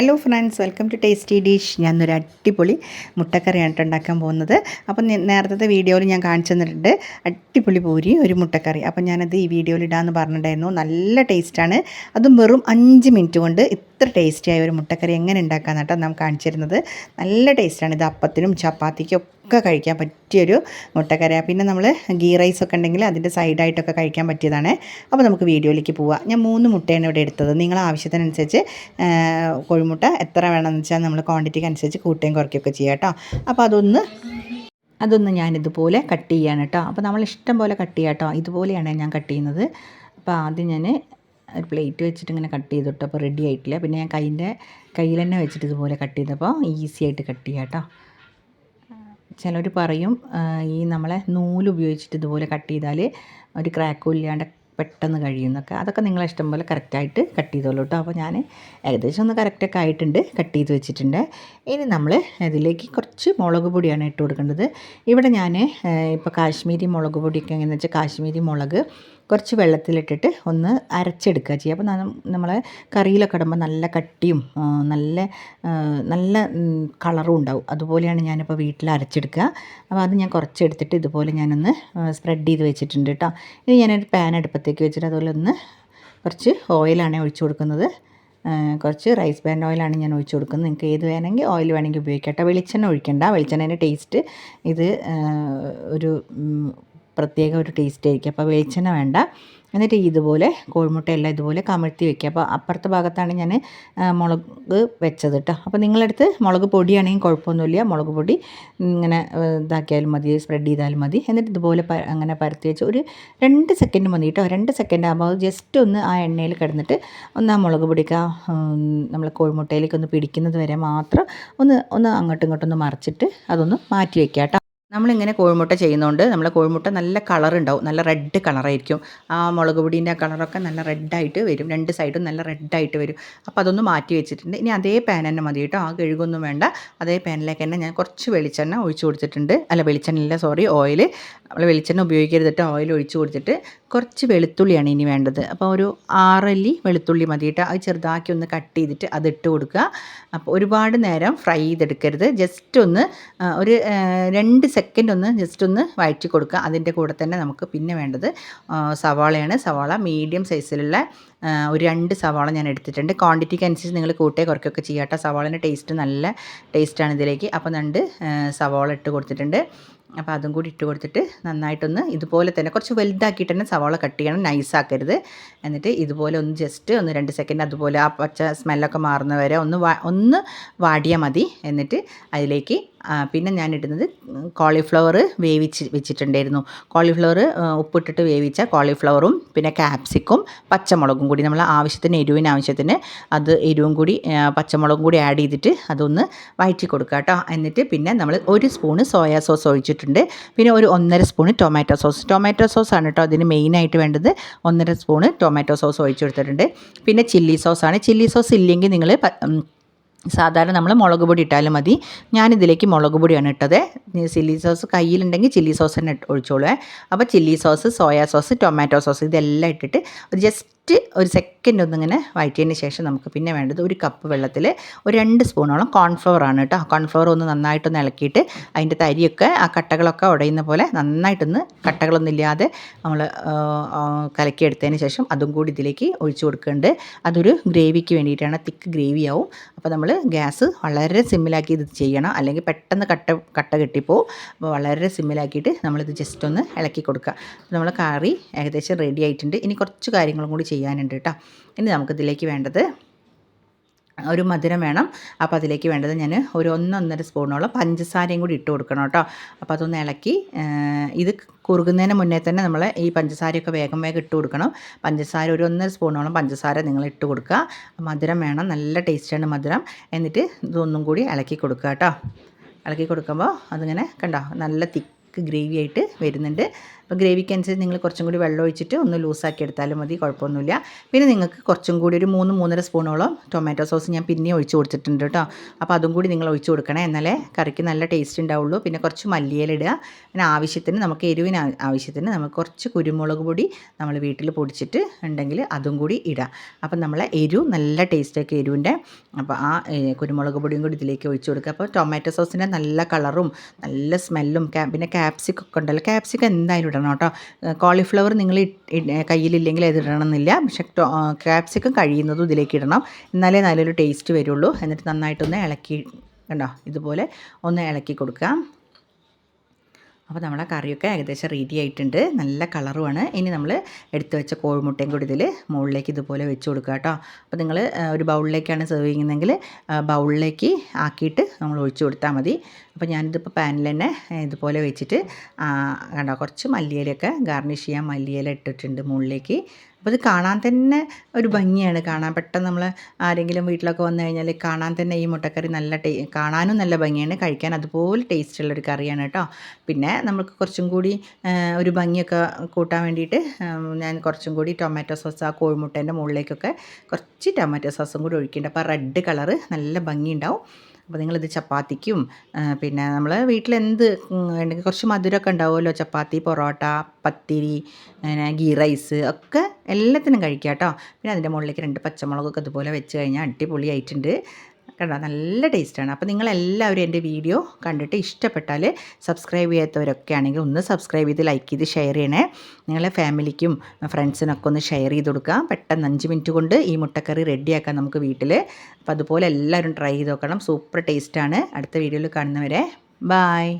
Hello friends welcome to tasty dish ഞാനൊരു അടിപൊളി മുട്ടക്കറിയാണ് ഉണ്ടാക്കാൻ പോകുന്നത്. അപ്പം നേരത്തെ വീഡിയോയിൽ ഞാൻ കാണിച്ചു തന്നിട്ടുണ്ട്. അടിപൊളി പൂരി ഒരു മുട്ടക്കറി. അപ്പം ഞാനത് ഈ വീഡിയോയിൽ ഇടാമെന്ന് പറഞ്ഞിട്ടുണ്ടായിരുന്നു. നല്ല ടേസ്റ്റാണ്. അതും വെറും അഞ്ച് മിനിറ്റ് കൊണ്ട് ഇത്ര ടേസ്റ്റിയായ ഒരു മുട്ടക്കറി എങ്ങനെ ഉണ്ടാക്കാമെന്ന് കേട്ടോ നാം കാണിച്ചിരുന്നത് നല്ല ടേസ്റ്റാണ് ഇത് അപ്പത്തിനും ചപ്പാത്തിക്കും ഒക്കെ കഴിക്കാൻ പറ്റിയൊരു മുട്ടക്കറി പിന്നെ നമ്മൾ ഗീ റൈസ് ഒക്കെ ഉണ്ടെങ്കിൽ അതിന്റെ സൈഡായിട്ടൊക്കെ കഴിക്കാൻ പറ്റിയതാണ്. അപ്പോൾ നമുക്ക് വീഡിയോയിലേക്ക് പോവാം. ഞാൻ മൂന്ന് മുട്ടയാണ് ഇവിടെ എടുത്തത്. നിങ്ങളെ ആവശ്യത്തിനനുസരിച്ച് ആ, കോഴിമുട്ട എത്ര വേണമെന്ന് വെച്ചാൽ നമ്മൾ ക്വാണ്ടിറ്റിക്ക് അനുസരിച്ച് കൂട്ടുകയും കുറയ്ക്കുകയൊക്കെ ചെയ്യാം കേട്ടോ. അപ്പോൾ അതൊന്ന് അതൊന്ന് ഞാനിതുപോലെ കട്ട് ചെയ്യാണ് കേട്ടോ. അപ്പോൾ നമ്മൾ ഇഷ്ടം പോലെ കട്ട് ചെയ്യാം കേട്ടോ. ഇതുപോലെയാണ് ഞാൻ കട്ട് ചെയ്യുന്നത്. അപ്പോൾ ആദ്യം ഞാൻ ഒരു പ്ലേറ്റ് വെച്ചിട്ട് ഇങ്ങനെ കട്ട്. ചെയ്തിട്ട് അപ്പോൾ റെഡി ആയിട്ടില്ല. പിന്നെ ഞാൻ കൈന്റെ കയ്യിൽ തന്നെ വെച്ചിട്ട് ഇതുപോലെ കട്ട് ചെയ്തപ്പോൾ ഈസി ആയിട്ട് കട്ട് ചെയ്യാം കേട്ടോ. ചിലർ പറയും ഈ നമ്മളെ നൂൽ ഉപയോഗിച്ചിട്ട് ഇതുപോലെ കട്ട് ചെയ്താൽ ഒരു ക്രാക്കും ഇല്ലാണ്ട് പെട്ടെന്ന് കഴിയുന്നൊക്കെ. അതൊക്കെ നിങ്ങളെ ഇഷ്ടം പോലെ കറക്റ്റായിട്ട് കട്ട് ചെയ്തോളൂ കേട്ടോ അപ്പോൾ ഞാൻ ഏകദേശം ഒന്ന് കറക്റ്റൊക്കെ ആയിട്ടുണ്ട് കട്ട് ചെയ്ത് വെച്ചിട്ടുണ്ട്. ഇനി നമ്മൾ ഇതിലേക്ക് കുറച്ച് മുളക് പൊടിയാണ് ഇട്ട് കൊടുക്കേണ്ടത്. ഇവിടെ ഞാൻ ഇപ്പോൾ കാശ്മീരി മുളക് പൊടിയൊക്കെ എങ്ങനെയാണെന്ന് വെച്ചാൽ കാശ്മീരി മുളക് കുറച്ച് വെള്ളത്തിലിട്ടിട്ട് ഒന്ന് അരച്ചെടുക്കുക ചെയ്യുക. അപ്പോൾ നമ്മളെ കറിയിലൊക്കെ ഇടുമ്പോൾ നല്ല കട്ടിയും നല്ല നല്ല കളറും ഉണ്ടാവും. അതുപോലെയാണ് ഞാനിപ്പോൾ വീട്ടിൽ അരച്ചെടുക്കുക. അപ്പോൾ അത് ഞാൻ കുറച്ചെടുത്തിട്ട് ഇതുപോലെ ഞാനൊന്ന് സ്പ്രെഡ് ചെയ്ത് വെച്ചിട്ടുണ്ട് കേട്ടോ. ഇനി ഞാനൊരു പാൻ അടുപ്പത്തേക്ക് വെച്ചിട്ട് അതുപോലെ ഒന്ന് കുറച്ച് ഓയിലാണ് ഒഴിച്ചു കൊടുക്കുന്നത്. കുറച്ച് റൈസ് ബ്രാൻഡ് ഓയിലാണ് ഞാൻ ഒഴിച്ചു കൊടുക്കുന്നത്. നിങ്ങൾക്ക് ഏത് വേണമെങ്കിൽ ഓയിൽ വേണമെങ്കിൽ ഉപയോഗിക്കാം കേട്ടോ. വെളിച്ചെണ്ണ ഒഴിക്കണ്ട. വെളിച്ചെണ്ണേന്റെ ടേസ്റ്റ് ഇത് ഒരു പ്രത്യേക ഒരു ടേസ്റ്റ് ആയിരിക്കും. അപ്പോൾ വെളിച്ചെണ്ണ വേണ്ട. എന്നിട്ട് ഇതുപോലെ കോഴിമുട്ടയെല്ലാം ഇതുപോലെ കമഴ്ത്തി വെക്കുക. അപ്പോൾ അപ്പുറത്തെ ഭാഗത്താണ് ഞാൻ മുളക് വെച്ചത് കേട്ടോ അപ്പോൾ നിങ്ങളടുത്ത് മുളക് പൊടിയാണെങ്കിൽ കുഴപ്പമൊന്നുമില്ല. മുളക് പൊടി ഇങ്ങനെ ഇതാക്കിയാലും മതി. സ്പ്രെഡ് ചെയ്താലും മതി. എന്നിട്ട് ഇതുപോലെ അങ്ങനെ പരത്തി വെച്ച് ഒരു രണ്ട് സെക്കൻഡ് മതി കേട്ടോ രണ്ട് സെക്കൻഡ് ആകുമ്പോൾ ജസ്റ്റ് ഒന്ന് ആ എണ്ണയിൽ കിടന്നിട്ട് ഒന്ന് ആ മുളക് പൊടിക്ക നമ്മൾ കോഴിമുട്ടയിലേക്ക് ഒന്ന് പിടിക്കുന്നത് വരെ മാത്രം ഒന്ന് ഒന്ന് അങ്ങോട്ടും ഇങ്ങോട്ടും ഒന്ന് മറിച്ചിട്ട് അതൊന്ന് മാറ്റി വയ്ക്കുക കേട്ടോ നമ്മളിങ്ങനെ കോഴിമുട്ട ചെയ്യുന്നതുകൊണ്ട് നമ്മളെ കോഴിമുട്ട നല്ല കളർ ഉണ്ടാവും നല്ല റെഡ് കളറായിരിക്കും. ആ മുളക് പൊടീന്റെ കളറൊക്കെ നല്ല റെഡായിട്ട് വരും രണ്ട് സൈഡും നല്ല റെഡായിട്ട് വരും. അപ്പോൾ അതൊന്ന് മാറ്റി വെച്ചിട്ടുണ്ട്. ഇനി അതേ പാൻ തന്നെ മതി കേട്ടോ ആ കഴുകൊന്നും വേണ്ട. അതേ പാനിലേക്ക് തന്നെ ഞാൻ കുറച്ച് വെളിച്ചെണ്ണ ഒഴിച്ചു കൊടുത്തിട്ടുണ്ട്. അല്ല വെളിച്ചെണ്ണയില്ല സോറി ഓയിൽ നമ്മൾ വെളിച്ചെണ്ണ ഉപയോഗിക്കരുത് കേട്ടോ ഓയിൽ ഒഴിച്ചു കൊടുത്തിട്ട്. കുറച്ച് വെളുത്തുള്ളിയാണ് ഇനി വേണ്ടത്. അപ്പോൾ ഒരു ആറല്ലി വെളുത്തുള്ളി മതി കേട്ടോ. അത് ചെറുതാക്കി ഒന്ന് കട്ട് ചെയ്തിട്ട് അത് ഇട്ട് കൊടുക്കുക. അപ്പോൾ ഒരുപാട് നേരം ഫ്രൈ ചെയ്തെടുക്കരുത്. ജസ്റ്റ് ഒന്ന് ഒരു രണ്ട് സെക്കൻഡ് ഒന്ന് ജസ്റ്റ് ഒന്ന് വഴറ്റി കൊടുക്കുക. അതിന്റെ കൂടെ തന്നെ നമുക്ക് പിന്നെ വേണ്ടത് സവാളയാണ്. സവാള മീഡിയം സൈസിലുള്ള ഒരു രണ്ട് സവാള ഞാൻ എടുത്തിട്ടുണ്ട്. ക്വാണ്ടിറ്റിക്ക് അനുസരിച്ച് നിങ്ങൾ കൂട്ടേ കുറയ്ക്കൊക്കെ ചെയ്യാട്ടോ സവാളേന്റെ ടേസ്റ്റ് നല്ല ടേസ്റ്റാണ് ഇതിലേക്ക്. അപ്പോൾ രണ്ട് സവാള ഇട്ട് കൊടുത്തിട്ടുണ്ട്. അപ്പോൾ അതും കൂടി ഇട്ട് കൊടുത്തിട്ട് നന്നായിട്ടൊന്ന് ഇതുപോലെ തന്നെ കുറച്ച് വലുതാക്കിയിട്ട് തന്നെ സവാള കട്ട് ചെയ്യണം. നൈസാക്കരുത്. എന്നിട്ട് ഇതുപോലെ ഒന്ന് ജസ്റ്റ് ഒന്ന് രണ്ട് സെക്കൻഡ് അതുപോലെ ആ പച്ച സ്മെല്ലൊക്കെ മാറുന്ന വരെ ഒന്ന് ഒന്ന് വാടിയാൽ മതി. എന്നിട്ട് അതിലേക്ക് പിന്നെ ഞാൻ ഇടുന്നത് കോളിഫ്ലവർ വേവിച്ച് വെച്ചിട്ടുണ്ടായിരുന്നു. കോളിഫ്ലവർ ഉപ്പിട്ടിട്ട് വേവിച്ച കോളിഫ്ലവറും പിന്നെ ക്യാപ്സിക്കും പച്ചമുളകും കൂടി. നമ്മൾ ആവശ്യത്തിന് എരിവിന് ആവശ്യത്തിന് അത് എരിവും കൂടി പച്ചമുളകും കൂടി ആഡ് ചെയ്തിട്ട് അതൊന്ന് വഴറ്റി കൊടുക്കുക കേട്ടോ. എന്നിട്ട് പിന്നെ നമ്മൾ ഒരു സ്പൂണ് സോയാ സോസ് ഒഴിച്ചിട്ടുണ്ട്. പിന്നെ ഒരു ഒന്നര spoon tomato sauce tomato sauce ആണ് കേട്ടോ അതിന് മെയിനായിട്ട് വേണ്ടത്. ഒന്നര സ്പൂണ് ടൊമാറ്റോ സോസ് ഒഴിച്ചു കൊടുത്തിട്ടുണ്ട്. പിന്നെ ചില്ലി സോസാണ് ചില്ലി സോസ് ഇല്ലെങ്കിൽ നിങ്ങൾ സാധാരണ നമ്മൾ മുളക് പൊടി ഇട്ടാലും മതി. ഞാനിതിലേക്ക് മുളക് പൊടിയാണ് ഇട്ടത്. ചില്ലി സോസ് കയ്യിലുണ്ടെങ്കിൽ ചില്ലി സോസ് തന്നെ ഒഴിച്ചോളൂ അപ്പോൾ chilli sauce soya sauce tomato sauce ഇതെല്ലാം ഇട്ടിട്ട് ഒരു ജസ്റ്റ് ഒരു സെക്കൻഡ് ഒന്നിങ്ങനെ വഴറ്റിയതിന് ശേഷം നമുക്ക് പിന്നെ വേണ്ടത് ഒരു കപ്പ് വെള്ളത്തിൽ ഒരു രണ്ട് സ്പൂണോളം കോൺഫ്ലവർ ആണ് കേട്ടോ. കോൺഫ്ലവർ ഒന്ന് നന്നായിട്ടൊന്ന് ഇളക്കിയിട്ട് അതിന്റെ തരിയൊക്കെ ആ കട്ടകളൊക്കെ ഉടയുന്ന പോലെ നന്നായിട്ടൊന്ന് കട്ടകളൊന്നുമില്ലാതെ നമ്മൾ കലക്കിയെടുത്തതിന് ശേഷം അതും കൂടി ഇതിലേക്ക് ഒഴിച്ചു കൊടുക്കുന്നുണ്ട്. അതൊരു ഗ്രേവിക്ക് വേണ്ടിയിട്ടാണ്. തിക്ക് ഗ്രേവി ആവും അപ്പോൾ നമ്മൾ ഗ്യാസ് വളരെ സിമ്മിലാക്കി ഇത് ചെയ്യണം. അല്ലെങ്കിൽ പെട്ടെന്ന് കട്ട കട്ട കെട്ടിപ്പോൾ വളരെ സിമ്മിലാക്കിയിട്ട് നമ്മളിത് ജസ്റ്റ് ഒന്ന് ഇളക്കി കൊടുക്കുക. അപ്പോൾ നമ്മൾ കറി ഏകദേശം റെഡി ആയിട്ടുണ്ട്. ഇനി കുറച്ച് കാര്യങ്ങളും കൂടി ചെയ്യാനുണ്ട് കേട്ടോ. ഇനി നമുക്കിതിലേക്ക് വേണ്ടത് ഒരു മധുരം വേണം. അപ്പോൾ അതിലേക്ക് വേണ്ടത് ഞാൻ ഒരു ഒന്നൊന്നര സ്പൂണോളം പഞ്ചസാരയും കൂടി ഇട്ട് കൊടുക്കണം കേട്ടോ. അപ്പോൾ അതൊന്ന് ഇളക്കി ഇത് കുറുകുന്നതിന് മുന്നേ തന്നെ നമ്മൾ ഈ പഞ്ചസാരയൊക്കെ വേഗം വേഗം ഇട്ട് കൊടുക്കണം. പഞ്ചസാര ഒരു ഒന്നര സ്പൂണോളം പഞ്ചസാര നിങ്ങൾ ഇട്ട് കൊടുക്കുക. മധുരം വേണം നല്ല ടേസ്റ്റാണ് മധുരം. എന്നിട്ട് ഇതൊന്നും കൂടി ഇളക്കി കൊടുക്കുക കേട്ടോ. ഇളക്കി കൊടുക്കുമ്പോൾ അതിങ്ങനെ കണ്ടോ നല്ല തിക്ക് ഗ്രേവി ആയിട്ട് വരുന്നുണ്ട്. അപ്പോൾ ഗ്രേവിക്ക് അനുസരിച്ച് നിങ്ങൾ കുറച്ചും കൂടി വെള്ളം ഒഴിച്ചിട്ട് ഒന്ന് ലൂസാക്കി എടുത്താലും മതി കുഴപ്പമൊന്നുമില്ല. പിന്നെ നിങ്ങൾക്ക് കുറച്ചും കൂടി ഒരു മൂന്ന് മൂന്നര സ്പൂണോളം ടൊമാറ്റോ സോസ് ഞാൻ പിന്നെ ഒഴിച്ച് കൊടുത്തിട്ടുണ്ട് കേട്ടോ. അപ്പോൾ അതും കൂടി നിങ്ങൾ ഒഴിച്ച് കൊടുക്കണേ എന്നാലേ കറിക്ക് നല്ല ടേസ്റ്റ് ഉണ്ടാവുള്ളൂ. പിന്നെ കുറച്ച് മല്ലിയിലിടുക പിന്നെ ആവശ്യത്തിന് നമുക്ക് എരിവിന് ആവശ്യത്തിന് നമുക്ക് കുറച്ച് കുരുമുളക് പൊടി നമ്മൾ വീട്ടിൽ പൊടിച്ചിട്ട് ഉണ്ടെങ്കിൽ അതും കൂടി ഇടാം. അപ്പം നമ്മളെ എരിവ് നല്ല ടേസ്റ്റൊക്കെ എരിവിന്റെ. അപ്പോൾ ആ കുരുമുളക് പൊടിയും കൂടി ഇതിലേക്ക് ഒഴിച്ച് കൊടുക്കുക. അപ്പോൾ ടൊമാറ്റോ സോസിന്റെ നല്ല കളറും നല്ല സ്മെല്ലും പിന്നെ ക്യാപ്സിക്കൊക്കെ ഉണ്ടല്ലോ. ക്യാപ്സിക്കം എന്തായാലും ഇടണം. കേട്ടോ. കോളിഫ്ലവർ നിങ്ങൾ കയ്യിലില്ലെങ്കിൽ അത് ഇടണമെന്നില്ല. പക്ഷേ ക്യാപ്സിക്കം കഴിയുന്നതും ഇതിലേക്ക് ഇടണം. എന്നാലേ നല്ലൊരു ടേസ്റ്റ് വരുള്ളൂ. എന്നിട്ട് നന്നായിട്ടൊന്ന് ഇളക്കി കണ്ടോ ഇതുപോലെ ഒന്ന് ഇളക്കി കൊടുക്കുക അപ്പോൾ നമ്മളെ കറിയൊക്കെ ഏകദേശം റെഡി ആയിട്ടുണ്ട്. നല്ല കളറുമാണ്. ഇനി നമ്മൾ എടുത്തു വെച്ച കോഴിമുട്ടയും കൂടി ഇതിൽ മുകളിലേക്ക് ഇതുപോലെ വെച്ച് കൊടുക്കുക കേട്ടോ. അപ്പോൾ നിങ്ങൾ ഒരു ബൗളിലേക്കാണ് സെർവ് ചെയ്യുന്നതെങ്കിൽ ബൗളിലേക്ക് ആക്കിയിട്ട് നമ്മൾ ഒഴിച്ചു കൊടുത്താൽ മതി. അപ്പോൾ ഞാനിതിപ്പോൾ പാനിൽ തന്നെ ഇതുപോലെ വെച്ചിട്ട് കണ്ടോ കുറച്ച് മല്ലിയിലൊക്കെ ഗാർണിഷ് ചെയ്യാൻ മല്ലിയില ഇട്ടിട്ടുണ്ട് മുകളിലേക്ക്. അപ്പോൾ ഇത് കാണാൻ തന്നെ ഒരു ഭംഗിയാണ് കാണാൻ. പെട്ടെന്ന് നമ്മൾ ആരെങ്കിലും വീട്ടിലൊക്കെ വന്നു കഴിഞ്ഞാൽ കാണാൻ തന്നെ ഈ മുട്ടക്കറി നല്ല ടേ കാണാനും നല്ല ഭംഗിയാണ്. കഴിക്കാൻ അതുപോലെ ടേസ്റ്റുള്ള ഒരു കറിയാണ് കേട്ടോ പിന്നെ നമുക്ക് കുറച്ചും കൂടി ഒരു ഭംഗിയൊക്കെ കൂട്ടാൻ വേണ്ടിയിട്ട് ഞാൻ കുറച്ചും കൂടി ടൊമാറ്റോ സോസ് ആ കോഴിമുട്ടേന്റെ മുകളിലേക്കൊക്കെ കുറച്ച് ടൊമാറ്റോ സോസും കൂടി ഒഴിക്കുന്നുണ്ട്. അപ്പോൾ റെഡ് കളറ് നല്ല ഭംഗിയുണ്ടാവും. അപ്പോൾ നിങ്ങളിത് ചപ്പാത്തിക്കും പിന്നെ നമ്മൾ വീട്ടിൽ എന്ത് കുറച്ച് മധുരമൊക്കെ ഉണ്ടാവുമല്ലോ. ചപ്പാത്തി പൊറോട്ട പത്തിരി പിന്നെ ഗീ റൈസ് ഒക്കെ എല്ലാത്തിനും കഴിക്കാം കേട്ടോ പിന്നെ അതിന്റെ മുകളിലേക്ക് രണ്ട് പച്ചമുളകൊക്കെ ഇതുപോലെ വെച്ച് കഴിഞ്ഞാൽ അടിപൊളിയായിട്ടുണ്ട്. കണ്ടോ നല്ല ടേസ്റ്റാണ്. അപ്പോൾ നിങ്ങളെല്ലാവരും എന്റെ വീഡിയോ കണ്ടിട്ട് ഇഷ്ടപ്പെട്ടാൽ സബ്സ്ക്രൈബ് ചെയ്യാത്തവരൊക്കെ ആണെങ്കിൽ ഒന്ന് സബ്സ്ക്രൈബ് ചെയ്ത് ലൈക്ക് ചെയ്ത് ഷെയർ ചെയ്യണേ. നിങ്ങളെ ഫാമിലിക്കും ഫ്രണ്ട്സിനൊക്കെ ഒന്ന് ഷെയർ ചെയ്ത് കൊടുക്കുക. പെട്ടെന്ന് അഞ്ച് മിനിറ്റ് കൊണ്ട് ഈ മുട്ടക്കറി റെഡിയാക്കാം നമുക്ക് വീട്ടിൽ അപ്പോൾ അതുപോലെ എല്ലാവരും ട്രൈ ചെയ്ത് നോക്കണം. സൂപ്പർ ടേസ്റ്റാണ്. അടുത്ത വീഡിയോയിൽ കാണുന്നവരെ ബായ്.